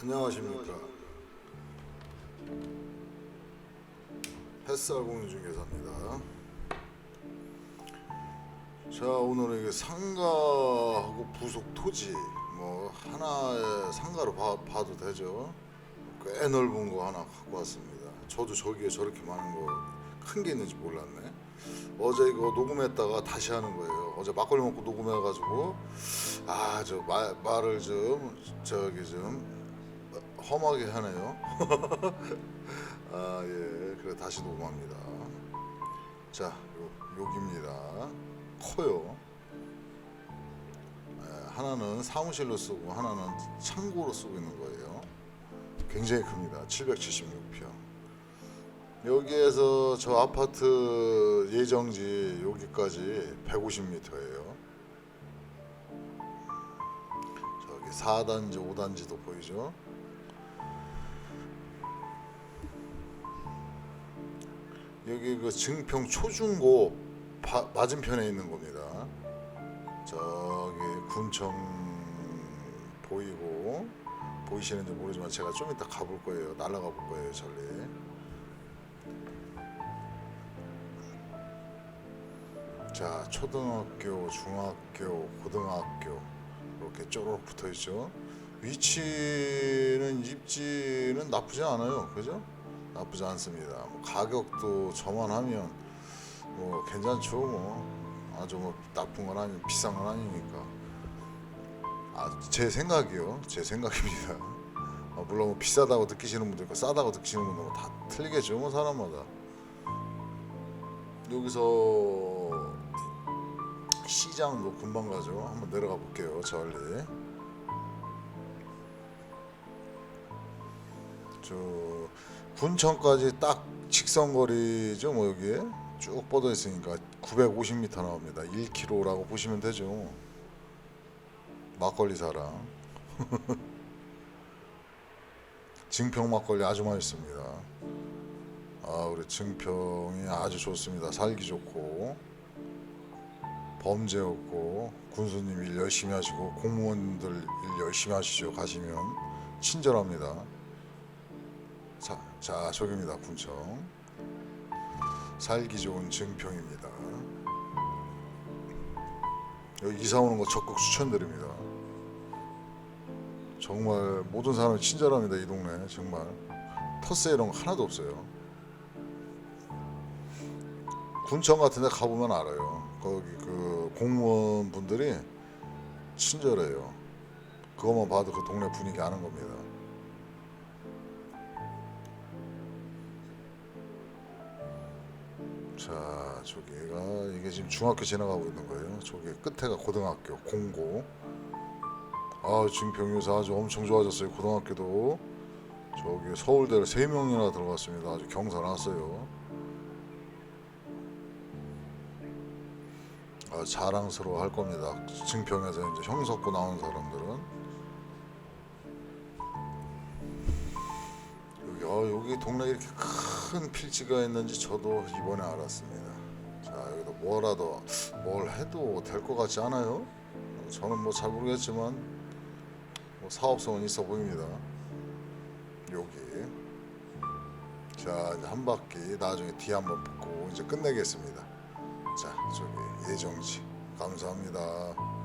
안녕하십니까. 햇살 공유중개사입니다. 자 오늘은 이게 상가하고 부속 토지 뭐 하나의 상가로 봐, 봐도 되죠. 꽤 넓은 거 하나 갖고 왔습니다. 저도 저기에 저렇게 많은 거 큰 게 있는지 몰랐네. 어제 이거 녹음했다가 다시 하는 거예요. 어제 막걸리 먹고 녹음해가지고 아 저 말을 좀 저기 좀 험하게 하네요. 아 예, 그래 다시 녹음합니다. 자, 요, 여기입니다. 커요. 예, 하나는 사무실로 쓰고 하나는 창고로 쓰고 있는 거예요. 굉장히 큽니다. 776평. 여기에서 저 아파트 예정지 여기까지 150m예요. 저기 4단지, 5단지도 보이죠? 여기 그 증평 초중고 바- 맞은편에 있는 겁니다. 저기 군청 보이고 보이시는지 모르지만 제가 좀 이따 가볼 거예요. 날아가 볼 거예요, 저리. 자, 초등학교, 중학교, 고등학교 이렇게 쪼록 붙어 있죠. 위치는 입지는 나쁘지 않아요, 그죠? 나쁘지 않습니다. 뭐 가격도 저만하면 뭐 괜찮죠, 뭐 아주 뭐 나쁜 건 아니, 비싼 건 아니니까. 아, 제 생각이요, 제 생각입니다. 아, 물론 뭐 비싸다고 느끼시는 있고 싸다고 느끼시는 분도 있고 다 틀리겠죠, 뭐 사람마다. 여기서 시장도 금방 가죠. 한번 내려가 볼게요. 저리. 저 군청까지 딱 직선거리죠. 뭐 여기에 쭉 뻗어 있으니까 950m 나옵니다. 1km라고 보시면 되죠. 막걸리 사랑. 증평 막걸리 아주 맛있습니다. 아 우리 증평이 아주 좋습니다. 살기 좋고 범죄 없고 군수님 일 열심히 하시고 공무원들 일 열심히 하시죠. 가시면 친절합니다. 자, 자 저기입니다. 군청 살기 좋은 증평입니다. 여기 이사 오는 거 적극 추천드립니다. 정말 모든 사람이 친절합니다. 이 동네 정말 텃세 이런 거 하나도 없어요. 군청 같은 데 가보면 알아요. 거기 그 공무원 분들이 친절해요. 그것만 봐도 그 동네 분위기 아는 겁니다. 자, 저기가 이게 지금 중학교 지나가고 있는 거예요. 저기 끝에가 고등학교, 공고. 아, 지금 병유사 아주 엄청 좋아졌어요. 고등학교도 저기 서울대를 세 명이나 들어갔습니다. 아주 경사 났어요. 아, 자랑스러워 할 겁니다. 증평에서 이제 형석고 나온 사람들은 여기 아, 여기 동네에 이렇게 큰 필지가 있는지 저도 이번에 알았습니다. 자 여기도 뭐라도 뭘 해도 될 것 같지 않아요? 저는 뭐 잘 모르겠지만 뭐 사업성은 있어 보입니다. 여기 자 이제 한 바퀴 나중에 뒤 한번 붙고 이제 끝내겠습니다. 자 저기 예정지 감사합니다.